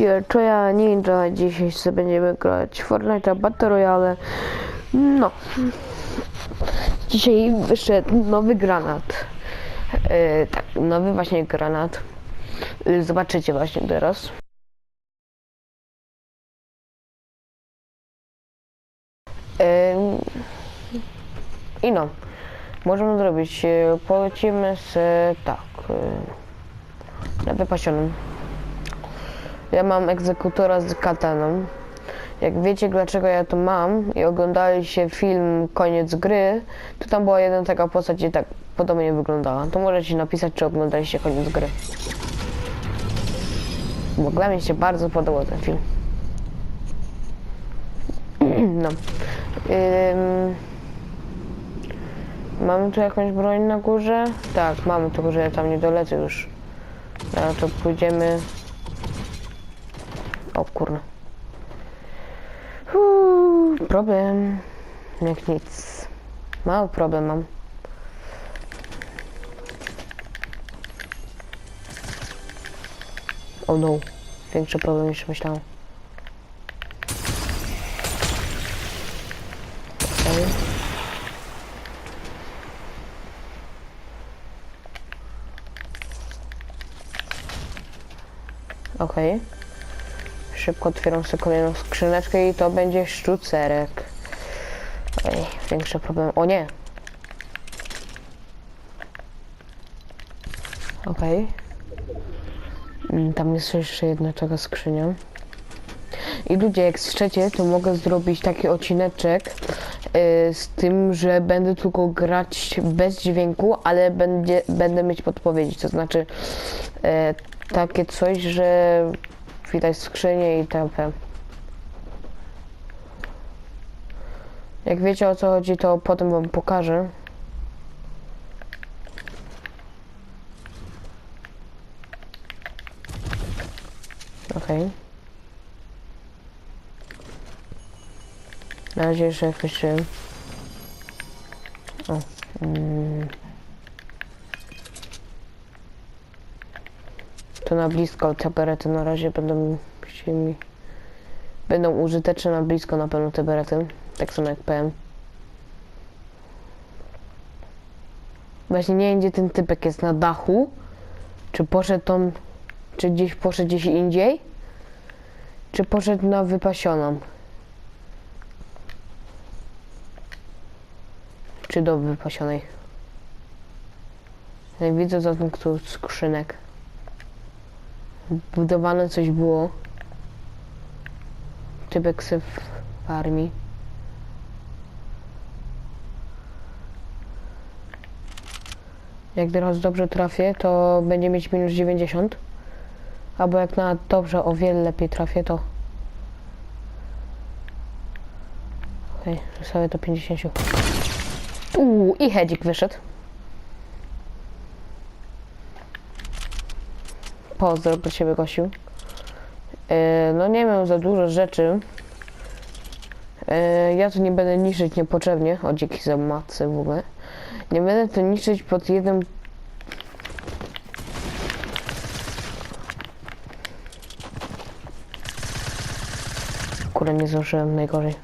ludzie, to ja Ninja, dzisiaj sobie będziemy grać Fortnite Battle Royale. No. Dzisiaj wyszedł nowy granat. E, tak, nowy właśnie granat. E, Zobaczycie właśnie teraz. E, I no, możemy zrobić, polecimy z, tak, e, na wypasionym. Ja mam egzekutora z kataną. Jak wiecie dlaczego ja to mam i oglądaliście film Koniec gry, to tam była jedna taka postać i tak podobnie wyglądała. To możecie napisać, czy oglądaliście Koniec gry. Bo dla mnie się bardzo podobał ten film. No. Ym... Mamy tu jakąś broń na górze? Tak, mamy, tylko że ja tam nie dolecę już. No to pójdziemy... Kurna. Uuu, problem. Jak nic. Mały problem mam. O no. Większy problem niż myślałem. Okej. Okej. Szybko otwieram sobie kolejną skrzyneczkę i to będzie sztucerek. Ej, większy problem. O nie! Okej. Mm, Tam jest jeszcze jedna taka skrzynia. I ludzie, jak chcecie, to mogę zrobić taki odcineczek y, z tym, że będę tylko grać bez dźwięku, ale będzie, będę mieć podpowiedzi. To znaczy e, takie coś, że widać skrzynię i TP. Jak wiecie o co chodzi, to potem wam pokażę. Okej. Na razie jeszcze jakoś... y, O. Mm. To na blisko te berety na razie będą się mi... Będą użyteczne na blisko na pewno te berety. Tak samo jak PM. Właśnie nie wiem gdzie ten typek jest na dachu. Czy poszedł tam... Czy gdzieś poszedł gdzieś indziej? Czy poszedł na wypasioną? Czy do wypasionej? Jak widzę za tym tu skrzynek. Budowane coś było. Typek syf w armii. Jak teraz dobrze trafię, to będzie mieć minus 90. Albo jak na dobrze, o wiele lepiej trafię, to... Okej, okay, zostawię to 50. Uuu, i hedzik wyszedł. Pozdro do ciebie, Gosiu. E, no nie mam za dużo rzeczy. E, ja tu nie będę niszczyć niepotrzebnie. O, dzięki za matce w ogóle. Nie będę to niszczyć pod jednym... Kurde, nie zdążyłem, najgorzej.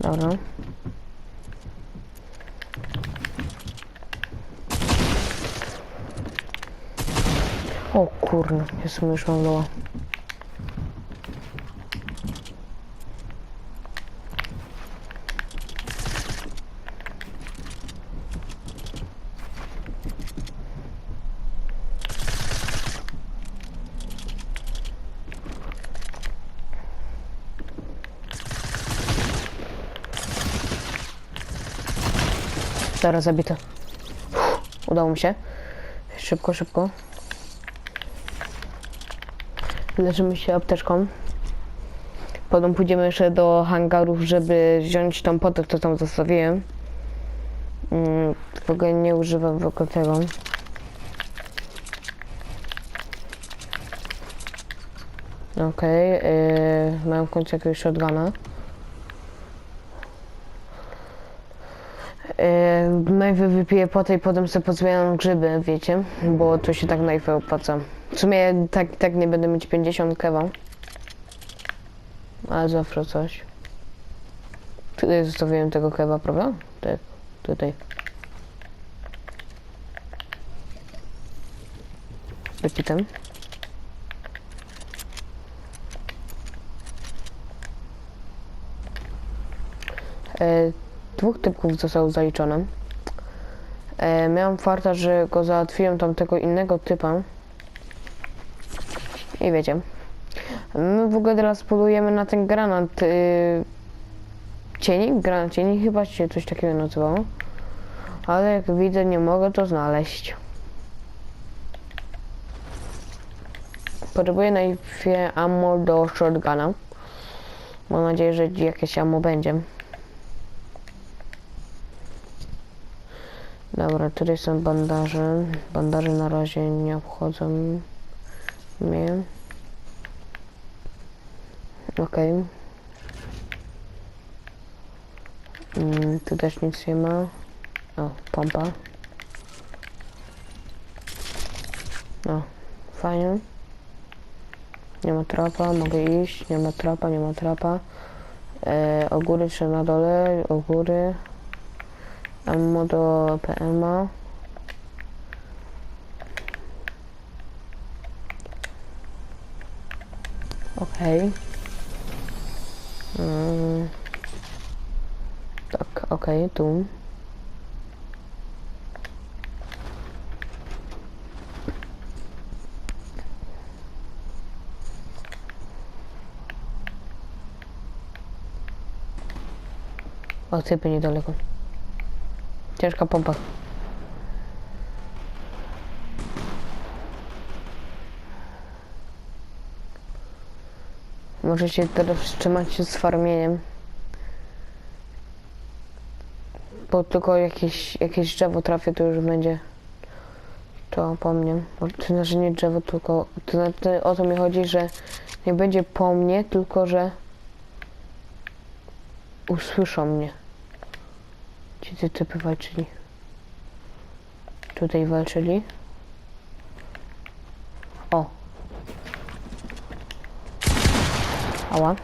Dobra. O kurno, jestem już mam doła. Teraz zabite. Udało mi się. Szybko, szybko. Leżymy się apteczką. Potem pójdziemy jeszcze do hangarów, żeby wziąć tą potę, co tam zostawiłem. Mm, w ogóle nie używam w ogóle tego. Okej, yy, mam w końcu jakiegoś shotguna. Yy, najpierw wypiję potę i potem sobie pozbieram grzyby, wiecie, bo to się tak najpierw opłaca. W sumie tak, tak nie będę mieć 50 kewa. Ale zawsze coś. Tutaj zostawiłem tego kewa, prawda? Tak, tutaj. Wypitem. E, dwóch typków zostało zaliczone. E, miałem farta, że go załatwiłem tamtego innego typa. I wiecie. My w ogóle teraz polujemy na ten granat y, cieni. Granat cieni chyba się coś takiego nazywało. Ale jak widzę nie mogę to znaleźć. Potrzebuję najpierw ammo do shotguna. Mam nadzieję, że jakieś ammo będzie. Dobra, tutaj są bandaże. Bandaże na razie nie obchodzą mnie. Okej. Mm, tu też nic nie ma. O, pompa. No, fajnie. Nie ma trapa, mogę iść. Nie ma trapa, nie ma trapa. E, o góry czy na dole? O góry. Ammo do PMA. Okej. Mm. Tak, okej, tu. O, typy niedaleko. Ciężka pompa. Możecie teraz wstrzymać się z farmieniem. Bo tylko jakieś, jakieś drzewo trafię, to już będzie to po mnie. To znaczy nie drzewo, tylko to znaczy o to mi chodzi, że nie będzie po mnie, tylko że usłyszą mnie. Ci te typy walczyli. Tutaj walczyli. Ała.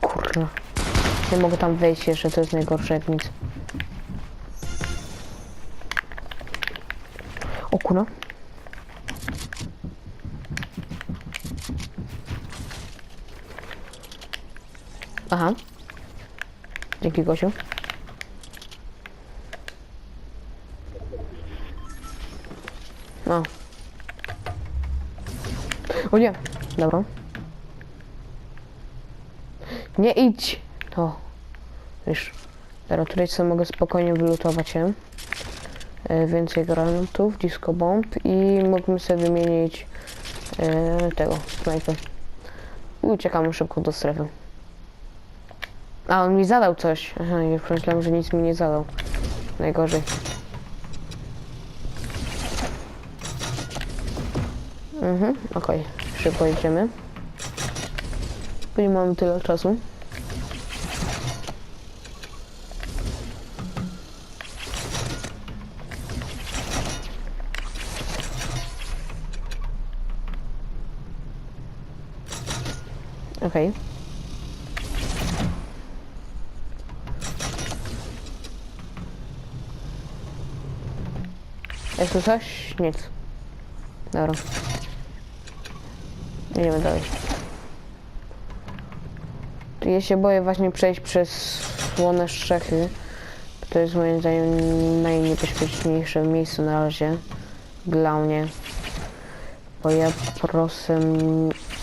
Kurna. Nie mogę tam wejść jeszcze, to jest najgorsze jak nic. O kurna. Aha. Dzięki Gosiu. No. O nie. Dobra. Nie idź. To. Wiesz. Teraz tutaj sobie mogę spokojnie wylutować się. E, więcej granatów, disco bomb i mógłbym sobie wymienić e, tego, snajpę. I uciekamy szybko do strefy. A, on mi zadał coś. Aha, już myślałem, że nic mi nie zadał. Najgorzej. Mhm, okej. Szybko jedziemy. Bo nie mamy tyle czasu. Okej. Tu coś? Nic. Dobra. Idziemy dalej. Ja się boję właśnie przejść przez słone strzechy. To jest moim zdaniem najniebezpieczniejsze miejsce na razie dla mnie. Bo ja po prostu...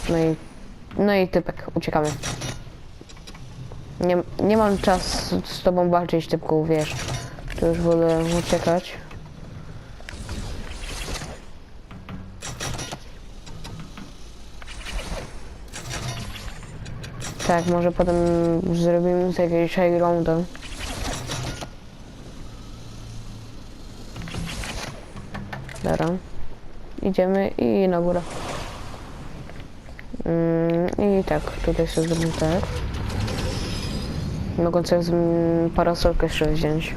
No i, no i typek, uciekamy. Nie, nie mam czas z tobą walczyć, typku, wiesz. To już wolę uciekać. Tak, może potem zrobimy sobie jakieś high roundy. Dobra. Idziemy i na górę. Mm, I tak, tutaj sobie zrobimy tak. Mogą sobie parasolkę jeszcze wziąć.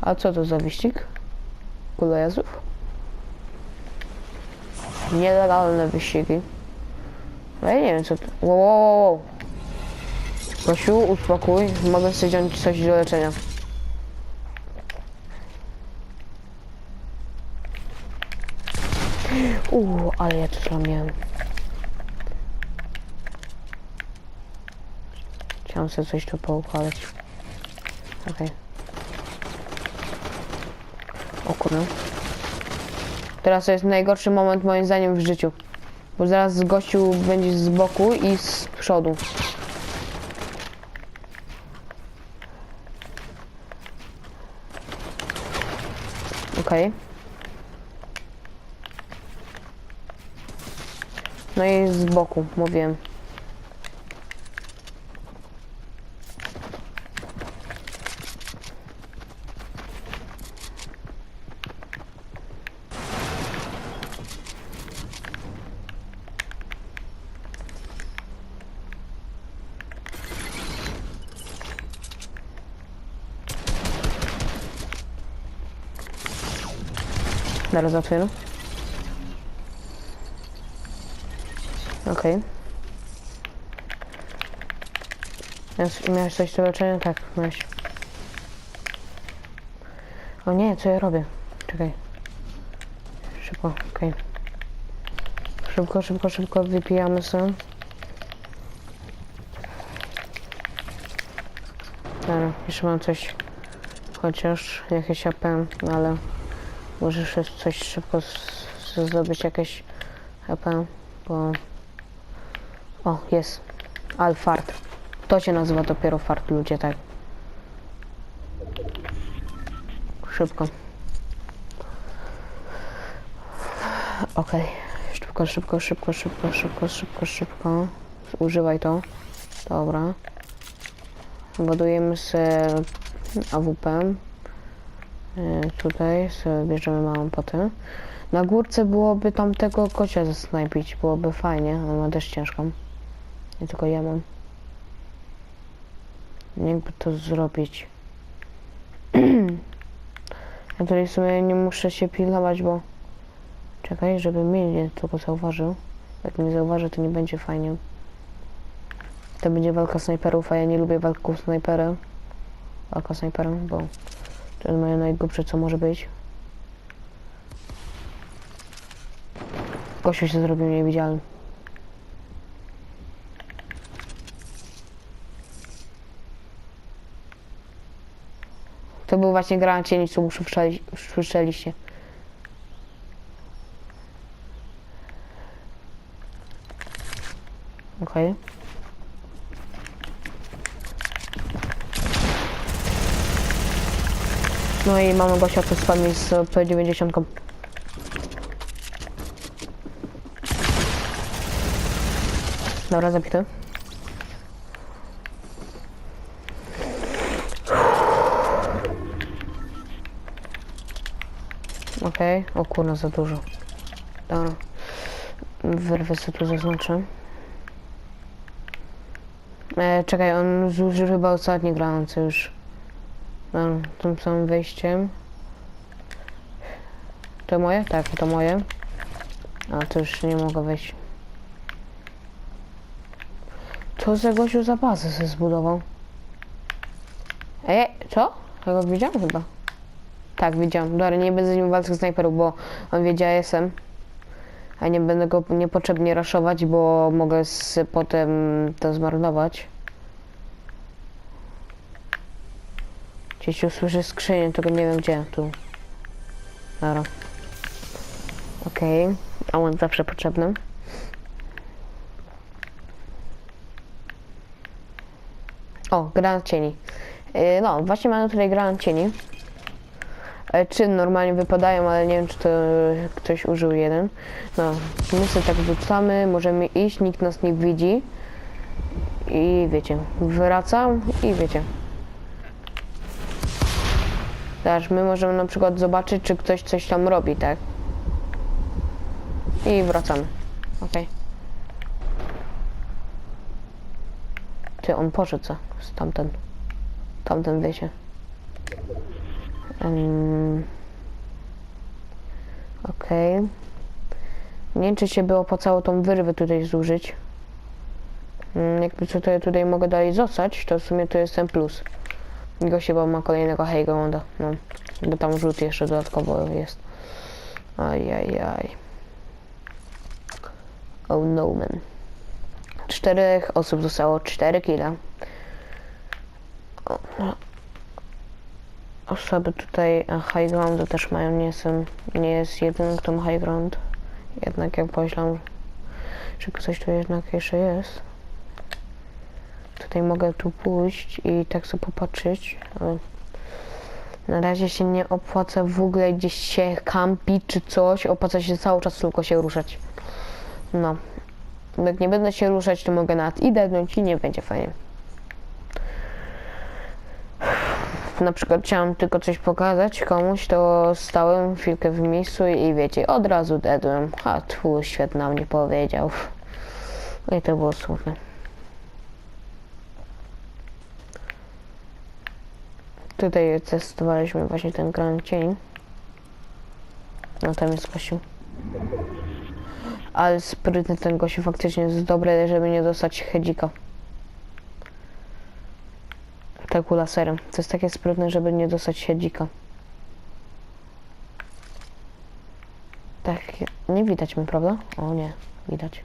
A co to za wyścig? Kulejazów? Nielegalne wyścigi. No ja nie wiem co to... Wow, wow, wow. Gosiu, uspokój. Mogę sobie wziąć coś do leczenia. Uuu, ale ja to miałem. Chciałem sobie coś tu poukładać. Okej. O kurde. Teraz to jest najgorszy moment moim zdaniem w życiu. Bo zaraz gościu będzie z boku i z przodu. Okej. No i z boku, mówiłem. Zaraz otwieram. Okej. Miałeś- Miałeś coś do leczenia? Tak, miałeś. O nie, co ja robię? Czekaj. Szybko, okej. Szybko, szybko, szybko wypijamy sobie. Dobra, jeszcze mam coś. Chociaż jakieś AP, ale możesz coś szybko z- z- zdobyć jakieś AP, bo... O, jest. Alfart. To się nazywa dopiero fart, ludzie, tak. Szybko. Okej. Szybko, szybko, szybko, szybko, szybko, szybko, szybko. Używaj to. Dobra. Ładujemy sobie AWP. E, Tutaj sobie bierzemy małą potę. Na górce byłoby tam tego kocia zasnajpić, byłoby fajnie, ale ma też ciężką. Nie tylko ja mam. Jakby to zrobić. ja tutaj sobie nie muszę się pilnować, bo... Czekaj, żeby mnie nie tylko zauważył. Jak mnie zauważy, to nie będzie fajnie. To będzie walka snajperów, a ja nie lubię walków snajperem. Walka snajperem, bo to jest moje najgłupsze, co może być. Gościu się zrobił niewidzialny. To był właśnie granat cieni, co muszę słyszeliście. Okej. No i mamy gościa, co spami z P90. Dobra, zabity. Okej, o kurna, za dużo. Dobra. Wyrwę sobie tu zaznaczę. E, czekaj, on zużył chyba ostatni granat, co już. Dobra, tym samym wejściem. To moje? Tak, to moje. A, to już nie mogę wejść. Co za gościu za bazę sobie zbudował? Ej, co? Ja widziałem chyba. Tak, widziałem. Dobra, nie będę z nim walczył snajperów, bo on wie, gdzie ja jestem. A nie będę go niepotrzebnie raszować, bo mogę potem to zmarnować. Gdzieś usłyszę skrzynię, tylko nie wiem gdzie. Tu. Dobra. Okej. A on zawsze potrzebny. O, granat cieni. Yy, No, właśnie mamy tutaj granat cieni. E, Trzy normalnie wypadają, ale nie wiem, czy to ktoś użył jeden. No, my sobie tak rzucamy, możemy iść, nikt nas nie widzi. I wiecie, wracam i wiecie. Też my możemy na przykład zobaczyć, czy ktoś coś tam robi, tak? I wracamy. Okej. Ty, on poszedł za tamten. Tamten wiecie. Um, Okej. Nie wiem, czy się by opłacało tą wyrwę tutaj zużyć. Mm, Jakby co ja tutaj mogę dalej zostać, to w sumie to jest ten plus. Goście, bo ma kolejnego Heygrounda, no. Bo tam rzut jeszcze dodatkowo jest. Ajajaj. Oh no man. Czterech osób zostało, cztery kile. O, no. Osoby tutaj a, high groundu też mają, nie jestem, nie jest jedynym, kto ma high ground. Jednak jak pomyślałem, że ktoś tu jednak jeszcze jest. Tutaj mogę tu pójść i tak sobie popatrzeć, na razie się nie opłaca w ogóle gdzieś się kampić czy coś, opłaca się cały czas tylko się ruszać. No. Jak nie będę się ruszać, to mogę nawet i dednąć i nie będzie fajnie. Na przykład chciałam tylko coś pokazać komuś, to stałem chwilkę w miejscu i wiecie, od razu dedłem. A tu świetna mnie powiedział. No i to było smutne. Tutaj testowaliśmy właśnie ten Grand Cień. No tam jest gościu. Ale sprytny ten gościu faktycznie jest dobry, żeby nie dostać hedzika. Tak laserem. To jest takie sprytne, żeby nie dostać hedzika. Tak, nie widać mnie, prawda? O nie, widać.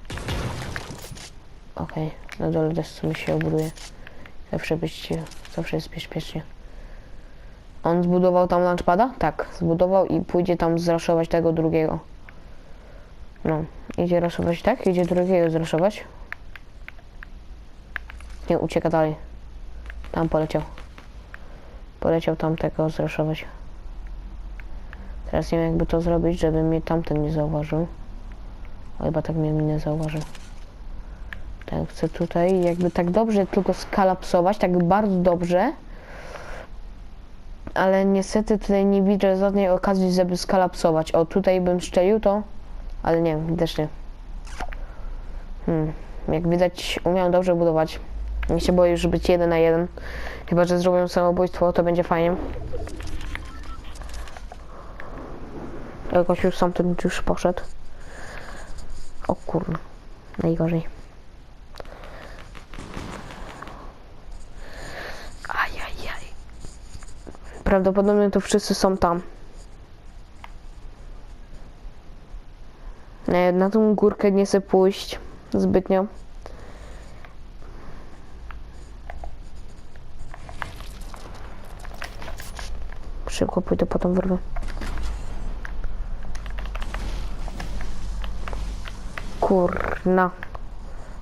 Okej, na dole też sobie się obuduje. Zawsze być, zawsze jest bezpiecznie. On zbudował tam launchpada? Tak, zbudował i pójdzie tam zraszować tego drugiego. No, idzie raszować tak, idzie drugiego zraszować. Nie, ucieka dalej. Tam poleciał. Poleciał tamtego zraszować. Teraz nie wiem jakby to zrobić, żeby mnie tamten nie zauważył. Chyba tak mnie nie zauważył. Tak, chcę tutaj jakby tak dobrze tylko skalapsować, tak bardzo dobrze. Ale niestety tutaj nie widzę żadnej okazji, żeby skalapsować. O, tutaj bym szczelił to, ale nie, nie. Hmm. Jak widać, umiałem dobrze budować. Nie się boję już być jeden na jeden. Chyba, że zrobią samobójstwo, to będzie fajnie. Jakoś już sam ten już poszedł. O kurno. Najgorzej. Prawdopodobnie to wszyscy są tam. Na tą górkę nie chcę pójść zbytnio. Szybko pójdę po tą wyrwę. Kurna.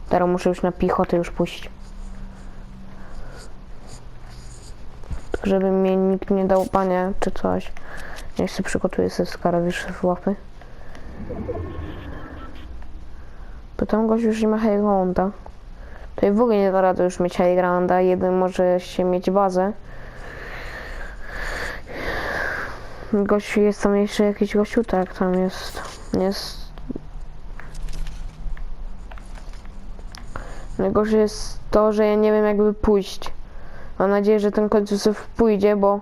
Teraz muszę już na piechotę już puścić. Żeby mnie nikt nie dał panie czy coś. Ja się przygotuję ze skarawisz w łapy. Bo tam gość już nie ma Highgrounda. Tutaj w ogóle nie da rady już mieć Highgrounda. Jeden może się mieć bazę. Gościu jest tam jeszcze jakiś gościu, tak, tam jest. Jest. Najgorsze jest to, że ja nie wiem jakby pójść. Mam nadzieję, że ten końców pójdzie, bo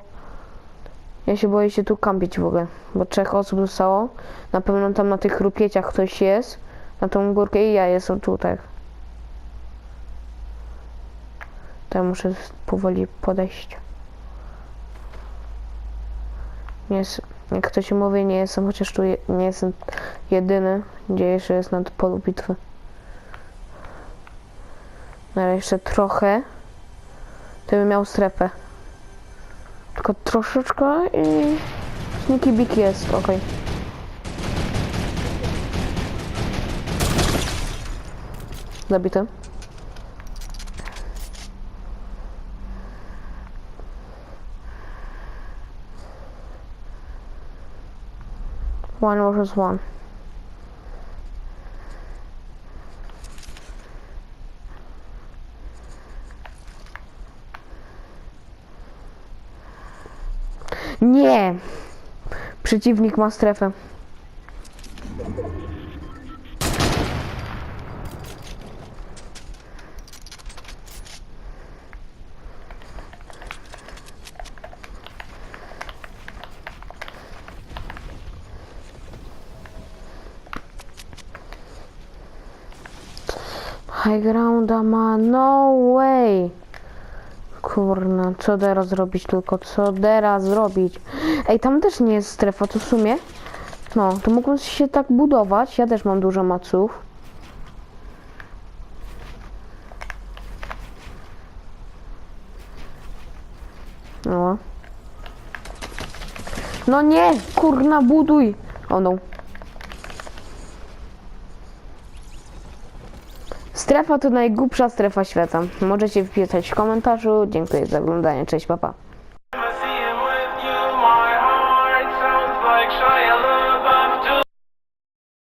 ja się boję się tu kampić w ogóle. Bo trzech osób zostało. Na pewno tam na tych rupieciach ktoś jest. Na tą górkę i ja jestem tutaj. To ja muszę powoli podejść. Nie jest, jak ktoś mówi, nie jestem, chociaż tu je, nie jestem jedyny, gdzie jeszcze jest na polu bitwy. No ale jeszcze trochę, to bym miał strefę. Tylko troszeczkę i Sneaky Big jest, okej. Zabity. One versus one. Przeciwnik ma strefę. High grounda ma no way. Kurna, co teraz zrobić tylko, co teraz zrobić? Ej, tam też nie jest strefa, to w sumie, no, to mogą się tak budować, ja też mam dużo maców. No. No nie, kurna, buduj. O no. Strefa to najgłupsza strefa świata. Możecie wpisać w komentarzu. Dziękuję za oglądanie. Cześć, papa.